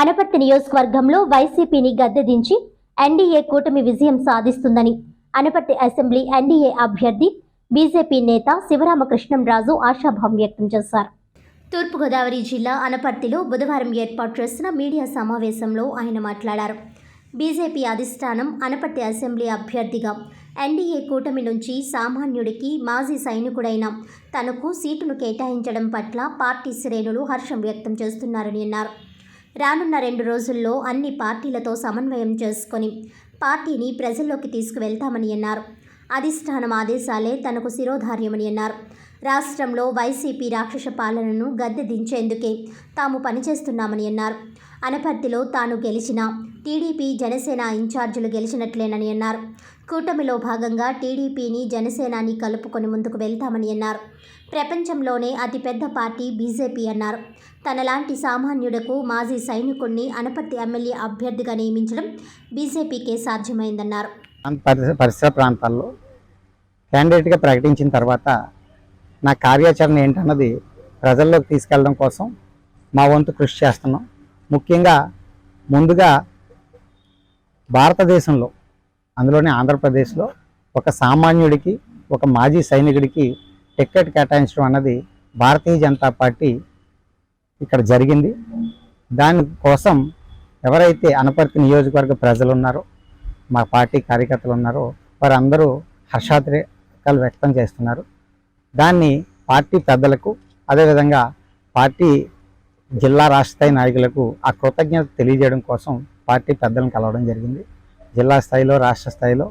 అనపర్తి నియోజకవర్గంలో వైసీపీని గద్దెదించి ఎన్డీఏ కూటమి విజయం సాధిస్తుందని అనపర్తి అసెంబ్లీ ఎన్డీఏ అభ్యర్థి బీజేపీ నేత శివరామకృష్ణంరాజు ఆశాభావం వ్యక్తం చేశారు. తూర్పుగోదావరి జిల్లా అనపర్తిలో బుధవారం ఏర్పాటు చేసిన మీడియా సమావేశంలో ఆయన మాట్లాడారు. బీజేపీ అధిష్టానం అనపర్తి అసెంబ్లీ అభ్యర్థిగా ఎన్డీఏ కూటమి నుంచి సామాన్యుడికి మాజీ సైనికుడైన తనకు సీటును కేటాయించడం పట్ల పార్టీ శ్రేణులు హర్షం వ్యక్తం చేస్తున్నారని అన్నారు. రానున్న రెండు రోజుల్లో అన్ని పార్టీలతో సమన్వయం చేసుకొని పార్టీని ప్రజల్లోకి తీసుకువెళ్తామని అన్నారు. అధిష్టానం ఆదేశాలే తనకు శిరోధార్యమని అన్నారు. రాష్ట్రంలో వైసీపీ రాక్షస పాలనను గద్దె దించేందుకే తాము పనిచేస్తున్నామని అన్నారు. అనపర్తిలో తాను గెలిచిన టీడీపీ జనసేన ఇన్ఛార్జీలు గెలిచినట్లేనని అన్నారు. కూటమిలో భాగంగా టీడీపీని జనసేనాని కలుపుకొని ముందుకు వెళ్తామని అన్నారు. ప్రపంచంలోనే అతిపెద్ద పార్టీ బీజేపీ అన్నారు. తనలాంటి సామాన్యుడకు మాజీ సైనికుడిని అనపర్తి ఎమ్మెల్యే అభ్యర్థిగా నియమించడం బీజేపీకే సాధ్యమైందన్నారు. పరిసర పరిసర ప్రాంతాల్లో క్యాండిడేట్గా ప్రకటించిన తర్వాత నా కార్యాచరణ ఏంటన్నది ప్రజల్లోకి తీసుకెళ్ళడం కోసం మా వంతు కృషి చేస్తున్నాం. ముఖ్యంగా ముందుగా భారతదేశంలో అందులోనే ఆంధ్రప్రదేశ్లో ఒక సామాన్యుడికి ఒక మాజీ సైనికుడికి టికెట్ కేటాయించడం అన్నది భారతీయ జనతా పార్టీ ఇక్కడ జరిగింది. దానికోసం ఎవరైతే అనపర్తి నియోజకవర్గ ప్రజలు ఉన్నారో మా పార్టీ కార్యకర్తలు ఉన్నారో వారందరూ హర్షాతిరేకాలు వ్యక్తం చేస్తున్నారు. దాన్ని పార్టీ పెద్దలకు అదేవిధంగా పార్టీ జిల్లా రాష్ట్రస్థాయి నాయకులకు ఆ కృతజ్ఞత తెలియజేయడం కోసం పార్టీ పెద్దలను కలవడం జరిగింది. జిల్లా స్థాయిలో రాష్ట్ర స్థాయిలో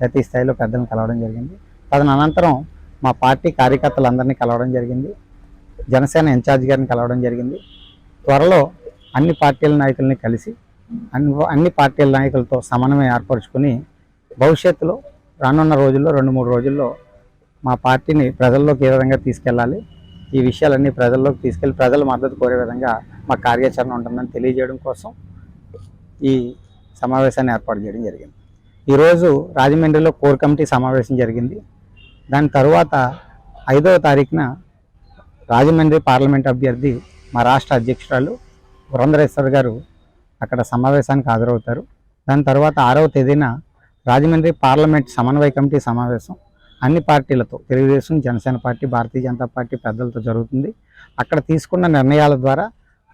జాతీయ స్థాయిలో పెద్దలను కలవడం జరిగింది. తదనంతరం మా పార్టీ కార్యకర్తలందరినీ కలవడం జరిగింది. జనసేన ఇన్ఛార్జ్ గారిని కలవడం జరిగింది. త్వరలో అన్ని పార్టీల నాయకుల్ని కలిసి అన్ని అన్ని పార్టీల నాయకులతో సమన్వయం ఏర్పరచుకుని భవిష్యత్తులో రానున్న రోజుల్లో రెండు మూడు రోజుల్లో మా పార్టీని ప్రజల్లోకి ఏ విధంగా తీసుకెళ్ళాలి ఈ విషయాలన్నీ ప్రజల్లోకి తీసుకెళ్ళి ప్రజల మద్దతు కోరే విధంగా మా కార్యాచరణ ఉంటుందని తెలియజేయడం కోసం ఈ సమావేశాన్ని ఏర్పాటు చేయడం జరిగింది. ఈరోజు రాజమండ్రిలో కోర్ కమిటీ సమావేశం జరిగింది. దాని తరువాత ఐదవ తారీఖున రాజమండ్రి పార్లమెంట్ అభ్యర్థి మా రాష్ట్ర అధ్యక్షురాలు పురంధరేశ్వర్ గారు అక్కడ సమావేశానికి హాజరవుతారు. దాని తర్వాత ఆరవ తేదీన రాజమండ్రి పార్లమెంట్ సమన్వయ కమిటీ సమావేశం. అన్ని పార్టీలతో తెలుగుదేశం జనసేన పార్టీ భారతీయ జనతా పార్టీ పెద్దలతో జరుగుతుంది. అక్కడ తీసుకున్న నిర్ణయాల ద్వారా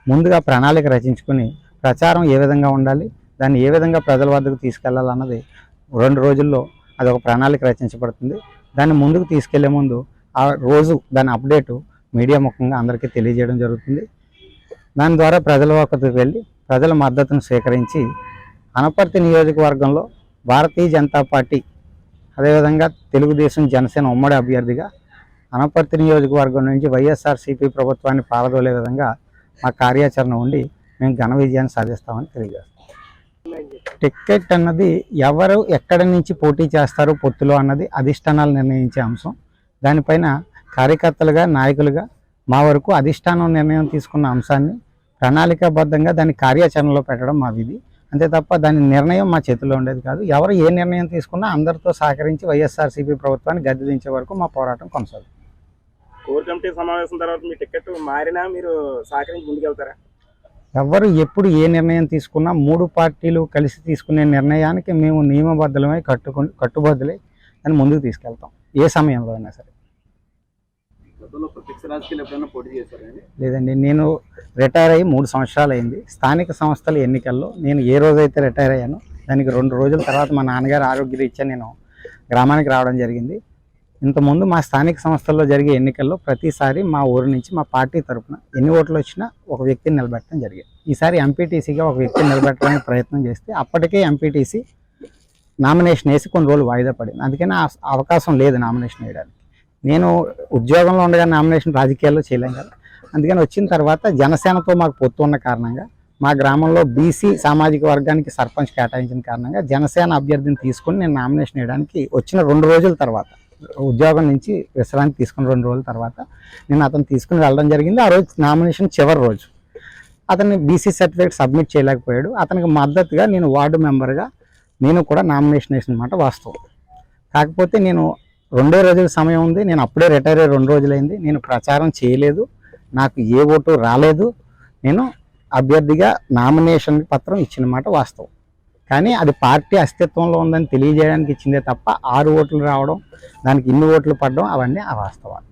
ముందుగా ప్రణాళిక రచించుకుని ప్రచారం ఏ విధంగా ఉండాలి దాన్ని ఏ విధంగా ప్రజల వద్దకు తీసుకెళ్ళాలన్నది రెండు రోజుల్లో అది ఒక ప్రణాళిక రచించబడుతుంది. దాన్ని ముందుకు తీసుకెళ్ళే ముందు ఆ రోజు దాని అప్డేటు మీడియా ముఖంగా అందరికీ తెలియజేయడం జరుగుతుంది. దాని ద్వారా ప్రజల వద్దకు వెళ్ళి ప్రజల మద్దతును స్వీకరించి అనపర్తి నియోజకవర్గంలో భారతీయ జనతా పార్టీ అదేవిధంగా తెలుగుదేశం జనసేన ఉమ్మడి అభ్యర్థిగా అనపర్తి నియోజకవర్గం నుంచి వైఎస్ఆర్సీపీ ప్రభుత్వాన్ని పారదోలే విధంగా మా కార్యాచరణ ఉండి మేము ఘన విజయాన్ని సాధిస్తామని తెలియజేస్తాం. టికెట్ అన్నది ఎవరు ఎక్కడి నుంచి పోటీ చేస్తారు పొత్తులో అన్నది అధిష్టానాలు నిర్ణయించే అంశం. దానిపైన కార్యకర్తలుగా నాయకులుగా మా వరకు అధిష్టానం నిర్ణయం తీసుకున్న అంశాన్ని ప్రణాళికాబద్ధంగా దాని కార్యాచరణలో పెట్టడం మా విధి అంతే తప్ప దాని నిర్ణయం మా చేతిలో ఉండేది కాదు. ఎవరు ఏ నిర్ణయం తీసుకున్నా అందరితో సహకరించి వైఎస్ఆర్సీపీ ప్రభుత్వాన్ని గద్దెదించే వరకు మా పోరాటం కొనసాగుతుంది. కోర్ కమిటీ సమావేశం తర్వాత మీ టికెట్ మారినా మీరు సహకరించి ముందుకెళ్తారా? ఎవరు ఎప్పుడు ఏ నిర్ణయం తీసుకున్నా మూడు పార్టీలు కలిసి తీసుకునే నిర్ణయానికి మేము నియమబద్ధలమై కట్టుకుని కట్టుబద్దులై దాన్ని ముందుకు తీసుకెళ్తాం. ఏ సమయంలో అయినా సరే. లేదండి నేను రిటైర్ అయ్యి మూడు సంవత్సరాలు అయింది స్థానిక సంస్థల ఎన్నికల్లో నేను ఏ రోజైతే రిటైర్ అయ్యానో దానికి రెండు రోజుల తర్వాత మా నాన్నగారు ఆరోగ్య రీత్యా నేను గ్రామానికి రావడం జరిగింది. ఇంతకుముందు మా స్థానిక సంస్థల్లో జరిగే ఎన్నికల్లో ప్రతిసారి మా ఊరు నుంచి మా పార్టీ తరపున ఎన్ని ఓట్లు వచ్చినా ఒక వ్యక్తిని నిలబెట్టడం జరిగింది. ఈసారి ఎంపీటీసీగా ఒక వ్యక్తిని నిలబెట్టడానికి ప్రయత్నం చేస్తే అప్పటికే ఎంపీటీసీ నామినేషన్ వేసి కొన్ని రోజులు వాయిదా పడింది. అందుకని ఆ అవకాశం లేదు నామినేషన్ వేయడానికి. నేను ఉద్యోగంలో ఉండగా నామినేషన్ రాజకీయాల్లో చేయలేం కదా. అందుకని వచ్చిన తర్వాత జనసేనతో మాకు పొత్తు ఉన్న కారణంగా మా గ్రామంలో బీసీ సామాజిక వర్గానికి సర్పంచ్ కేటాయించిన కారణంగా జనసేన అభ్యర్థిని తీసుకుని నేను నామినేషన్ వేయడానికి వచ్చిన రెండు రోజుల తర్వాత ఉద్యోగం నుంచి విశ్రాంతి తీసుకుని రెండు రోజుల తర్వాత నేను అతను తీసుకుని వెళ్ళడం జరిగింది. ఆ రోజు నామినేషన్ చివరి రోజు. అతన్ని బీసీ సర్టిఫికేట్ సబ్మిట్ చేయలేకపోయాడు. అతనికి మద్దతుగా నేను వార్డు మెంబర్గా నేను కూడా నామినేషన్ వేసిన మాట వాస్తవం. కాకపోతే నేను రెండే రోజుల సమయం ఉంది. నేను అప్పుడే రిటైర్ అయ్యి రెండు రోజులైంది. నేను ప్రచారం చేయలేదు. నాకు ఏ ఓటు రాలేదు. నేను అభ్యర్థిగా నామినేషన్ పత్రం ఇచ్చిన మాట వాస్తవం. కానీ అది పార్టీ అస్తిత్వంలో ఉందని తెలియజేయడానికి ఇచ్చిందే తప్ప ఆరు ఓట్లు రావడం దానికి ఇన్ని ఓట్లు పడడం అవన్నీ అవాస్తవాలు.